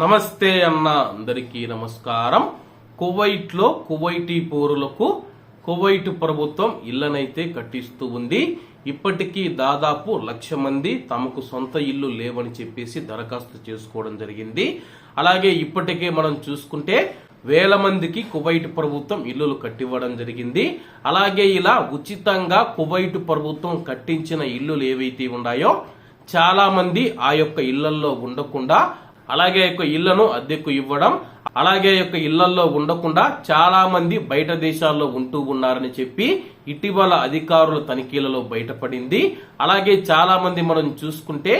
నమస్తే అన్న అందరికీ నమస్కారం. కువైట్లో కువైటీ పౌరులకు కువైట్ ప్రభుత్వం ఇళ్ళనైతే కట్టిస్తూ ఉంది. ఇప్పటికీ దాదాపు లక్ష మంది తమకు సొంత ఇల్లు లేవని చెప్పేసి దరఖాస్తు చేసుకోవడం జరిగింది. అలాగే ఇప్పటికే మనం చూసుకుంటే వేల మందికి కువైట్ ప్రభుత్వం ఇల్లులు కట్టివ్వడం జరిగింది. అలాగే ఇలా ఉచితంగా కువైట్ ప్రభుత్వం కట్టించిన ఇల్లులు ఏవైతే ఉన్నాయో చాలా మంది ఆ యొక్క ఇళ్ళల్లో ఉండకుండా అలాగే యొక్క ఇళ్ళను అద్దెకు ఇవ్వడం అలాగే యొక్క ఇళ్ళలో ఉండకుండా చాలా మంది బయట దేశాల్లో ఉంటూ ఉన్నారని చెప్పి ఇటీవల అధికారుల తనిఖీలలో బయటపడింది. అలాగే చాలా మంది మనం చూసుకుంటే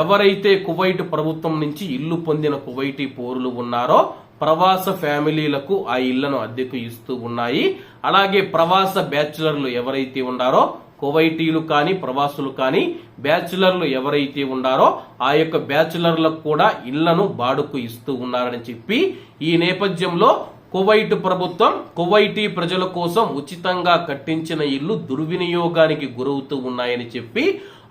ఎవరైతే కువైట్ ప్రభుత్వం నుంచి ఇల్లు పొందిన కువైటీ పౌరులు ఉన్నారో ప్రవాస ఫ్యామిలీలకు ఆ ఇళ్ళను అద్దెకు ఇస్తూ ఉన్నాయి. అలాగే ప్రవాస బ్యాచులర్లు ఎవరైతే ఉన్నారో కువైటీలు కానీ ప్రవాసులు కానీ బ్యాచులర్లు ఎవరైతే ఉన్నారో ఆ యొక్క బ్యాచులర్లకు కూడా ఇళ్ళను బాడుకు ఇస్తూ ఉన్నారని చెప్పి ఈ నేపథ్యంలో కువైట్ ప్రభుత్వం కువైటీ ప్రజల కోసం ఉచితంగా కట్టించిన ఇల్లు దుర్వినియోగానికి గురవుతూ ఉన్నాయని చెప్పి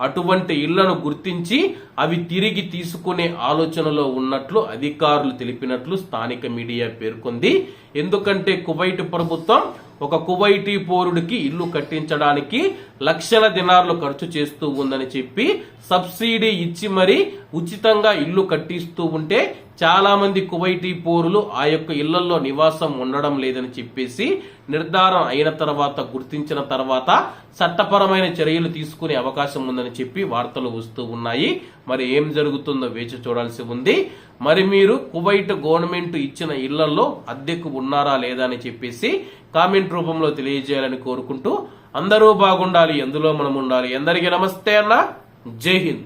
అటువంటి ఇళ్ళను గుర్తించి అవి తిరిగి తీసుకునే ఆలోచనలో ఉన్నట్లు అధికారులు తెలిపినట్లు స్థానిక మీడియా పేర్కొంది. ఎందుకంటే కువైట్ ప్రభుత్వం ఒక కువైటీ పౌరుడికి ఇల్లు కట్టించడానికి లక్షల దినార్లు ఖర్చు చేస్తూ ఉందని చెప్పి సబ్సిడీ ఇచ్చి మరీ ఉచితంగా ఇల్లు కట్టిస్తూ ఉంటే చాలా మంది కువైటీ పౌరులు ఆ యొక్క ఇళ్ళలో నివాసం ఉండడం లేదని చెప్పేసి నిర్ధారణ అయిన తర్వాత గుర్తించిన తర్వాత చట్టపరమైన చర్యలు తీసుకునే అవకాశం ఉందని చెప్పి వార్తలు వస్తూ ఉన్నాయి. మరి ఏం జరుగుతుందో వేచి చూడాల్సి ఉంది. మరి మీరు కువైట్ గవర్నమెంట్ ఇచ్చిన ఇళ్ళలో అద్దెకు ఉన్నారా లేదా అని చెప్పేసి కామెంట్ రూపంలో తెలియజేయాలని కోరుకుంటూ అందరూ బాగుండాలి ఎందులో మనం ఉండాలి. ఎందరికీ నమస్తే అన్న. జై హింద్.